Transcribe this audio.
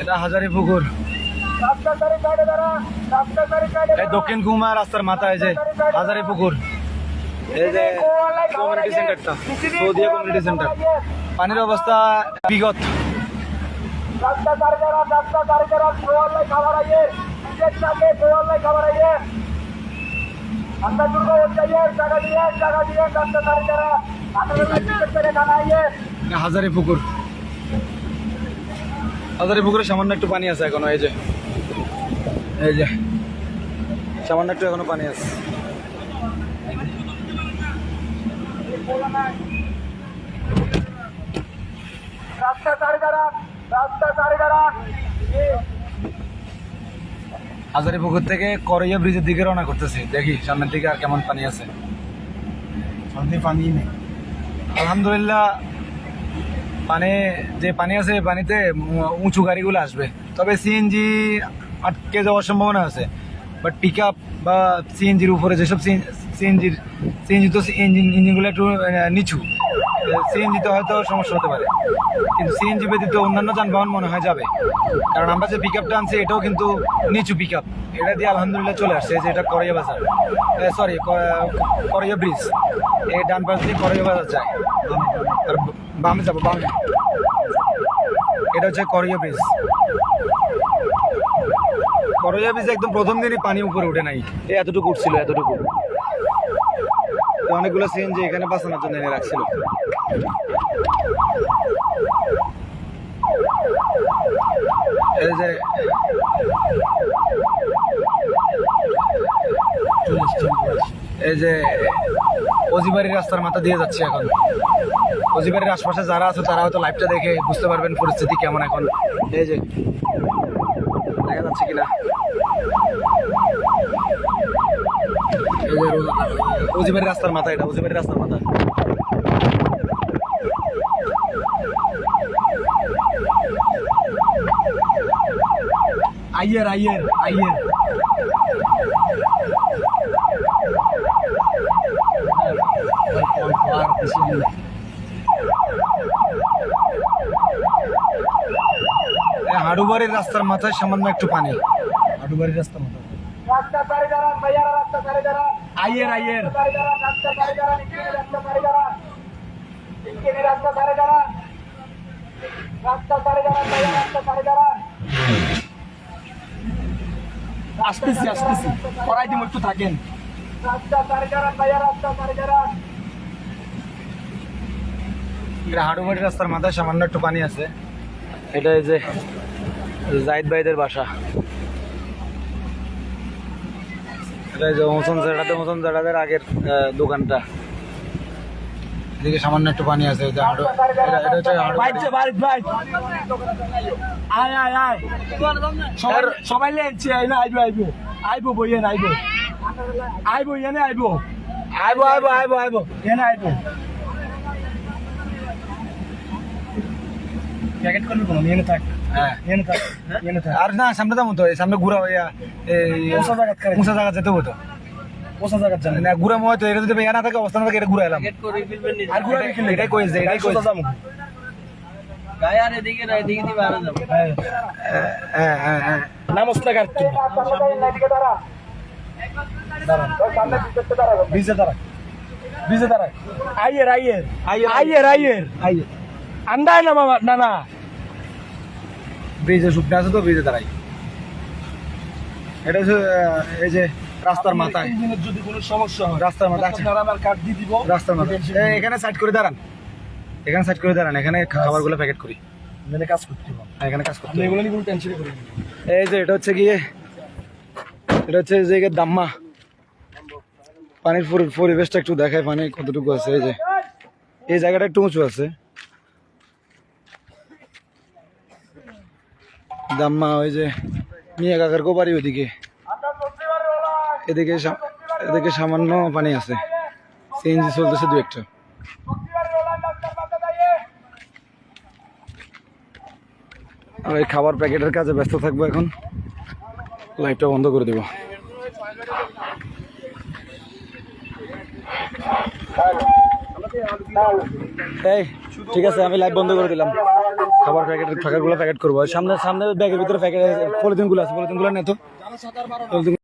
এটা হাজারি পুকুর। এই দক্ষিণ কুমা রাস্তার মাথায় যে হাজারি পুকুর। এই যে কমিউনিটি সেন্টারটা সৌদিয়া কমিউনিটি সেন্টার পানির অবস্থা বিগত। হাজারি পুকুর। হাজারি পুকুরে সামান্য একটু পানি আছে এখনও এই যে। এই যে। সামান্য একটু এখনও পানি আছে। রাস্তা তার যারা রাস্তা তার যারা হাজারি পুকুর থেকে করইয়া ব্রিজের দিকে রওনা করতেছি। দেখি সামনের দিকে আর কেমন পানি আছে। সামনে পানি নেই। আলহামদুলিল্লাহ পানি, যে পানি আছে পানিতে উঁচু গাড়িগুলো আসবে। তবে সিএনজি আটকে যাওয়ার সম্ভাবনা আছে। বাট পিক আপ বা সিএনজির উপরে যেসব সিএনজির সিএনজি তো ইঞ্জিন ইঞ্জিনগুলো একটু নিচু। সিএনজিতে হয়তো সমস্যা হতে পারে। কিন্তু সিএনজি ব্যতীত অন্যান্য যানবাহন মনে হয় যাবে। কারণ আমরা যে পিক আপটা আনছি, এটাও কিন্তু নিচু পিক আপ এটা দিয়ে আলহামদুলিল্লাহ চলে আসছে যে এটা করইয়া বাজার। সরি করইয়া ব্রিজ এই ডান পাশ দিয়ে করইয়া বাজার যায়। আর বামে যাব বামে। এটা হচ্ছে করইয়া ব্রিজ। করইয়া ব্রিজ একদম প্রথম দিনই পানি উপরে উঠে নাই। এই এতটুকু উঠছিল এতটুকু। অনেকগুলো সিএনজি এখানে বাঁচানোর জন্য এনে রাখছিল। এই যে এই যে অজিবাড়ির রাস্তার মাথা দিয়ে যাচ্ছে এখন। অজিবাড়ির আশপাশে যারা আছে, তারা হয়তো লাইভটা দেখে বুঝতে পারবেন পরিস্থিতি কেমন এখন। এই যে, দেখা যাচ্ছে কিনা? অজিবাড়ির রাস্তার মাথা এটা অজিবাড়ির রাস্তার মাথা। আইয়ের আইয়ের আইয়ের। হাডুবাড়ির রাস্তার মাথায় সামান্য একটু পানি হাডুবাড়ির রাস্তার মাথায় আইয়ের আইয়ের আসতেছি আসতেছি করাই দিম একটু থাকেন রাস্তা তার যারা রাস্তা তার যারা এটা হাডুবাড়ির রাস্তার মাথায় সামান্য একটু পানি আছে। এটা এই যে জাহিদ ভাইদের বাসা। এটা যে মোসন জাডাতে মোসন জাডাদের আগের দোকানটা। এদিকে সামান্য একটু পানি আছে এটা হচ্ছে হাডুবাড়ি। আয় আয় আয়। সবাই না আইবো আইবো আইবো। বইয়েন আইবো। আইবো এনে আইবো। আইবো আইবো আইবো আইবো। এনে আইবো প্যাকেট করবি কোনো এনে থাক হ্যাঁ এনে থাক এনে থাক আর না সামনে যাব তো এই সামনে ঘুরা উঁচা। উঁচা জায়গা যেতে হতো কোসা জায়গা না ঘুরা ময় তো এটা যদি ইয়া না থাকে অবস্থান থাকে এটা ঘুরা এলাম আর ঘুরা এটাই কইছে এটাই কইছে যাব। হ্যাঁ হ্যাঁ হ্যাঁ হ্যাঁ। না বিজে বিজে আইয়ের আইয়ের। আইয়ের, আইয়ের। আইয়ের আন্দায় না মামা না না। ব্রিজে শুকনো আছে তো ব্রিজে দাঁড়াই। এটা হচ্ছে এই যে রাস্তার মাথায়। যদি কোনো সমস্যা হয় রাস্তার মাথায় আমার কার্ড দিয়ে দিব। রাস্তার মাথায়। এখানে সাইড করে দাঁড়ান। এখানে সাইড করে দাঁড়ান। এখানে খাবারগুলো প্যাকেট করি। কাজ করতে হ্যাঁ, এখানে কাজ করতে এগুলো নিয়ে কোনো টেনশন করেন এই যে এটা হচ্ছে গিয়ে এটা হচ্ছে যে দাম্মা। পানির পরিবেশটা একটু দেখায় পানি কতটুকু আছে এই যে। এই জায়গাটা একটু উঁচু আছে। দাম্মা ওই যে মিয়া কাকার কোপারি ওইদিকে। এদিকে এদিকে সামান্য পানি আছে। সিএনজি চলতেছে দু একটা। আর এই খাবার প্যাকেটের কাজে ব্যস্ত থাকব এখন। লাইটটা বন্ধ করে দেবো। এই, ঠিক আছে, আমি লাইট বন্ধ করে দিলাম। খাবার প্যাকেট প্যাকেট করব। সামনে সামনে ব্যাগের ভিতরে প্যাকেট পলিথিন পলিথিনগুলো আছে, পলিথিনগুলো নেই তো। পলিথিন